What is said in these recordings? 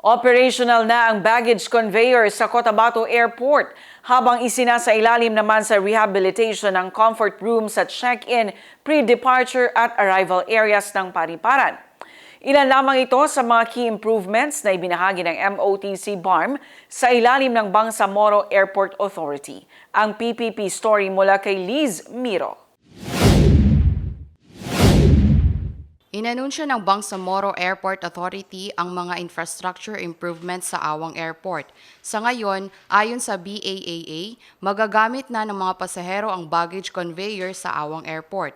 Operational na ang baggage conveyor sa Cotabato Airport habang isinasailalim naman sa rehabilitation ng comfort rooms at check-in, pre-departure at arrival areas ng pariparan. Ilan lamang ito sa mga key improvements na ibinahagi ng MOTC BARM sa ilalim ng Bangsamoro Airport Authority. Ang PPP story mula kay Liz Miro. Inanunsyo ng Bangsamoro Airport Authority ang mga infrastructure improvements sa Awang Airport. Sa ngayon, ayon sa BAAA, magagamit na ng mga pasahero ang baggage conveyor sa Awang Airport.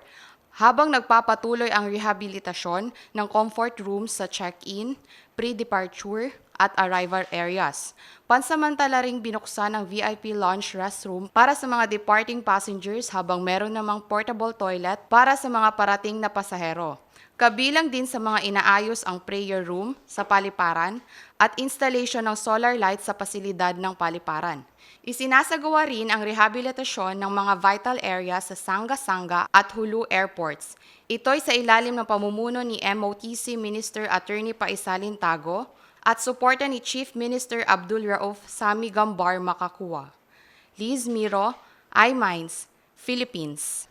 Habang nagpapatuloy ang rehabilitasyon ng comfort rooms sa check-in, pre-departure at arrival areas. Pansamantala ring binuksan ang VIP lounge restroom para sa mga departing passengers habang meron namang portable toilet para sa mga parating na pasahero. Kabilang din sa mga inaayos ang prayer room sa paliparan at installation ng solar light sa pasilidad ng paliparan. Isinasagawa rin ang rehabilitasyon ng mga vital areas sa Sanga-Sanga at Hulu airports. Ito'y sa ilalim ng pamumuno ni MOTC Minister Attorney Paisalin Tago at suporta ni Chief Minister Abdul Rauf Sami Gambar Makakuwa. Liz Miro, iMinds, Philippines.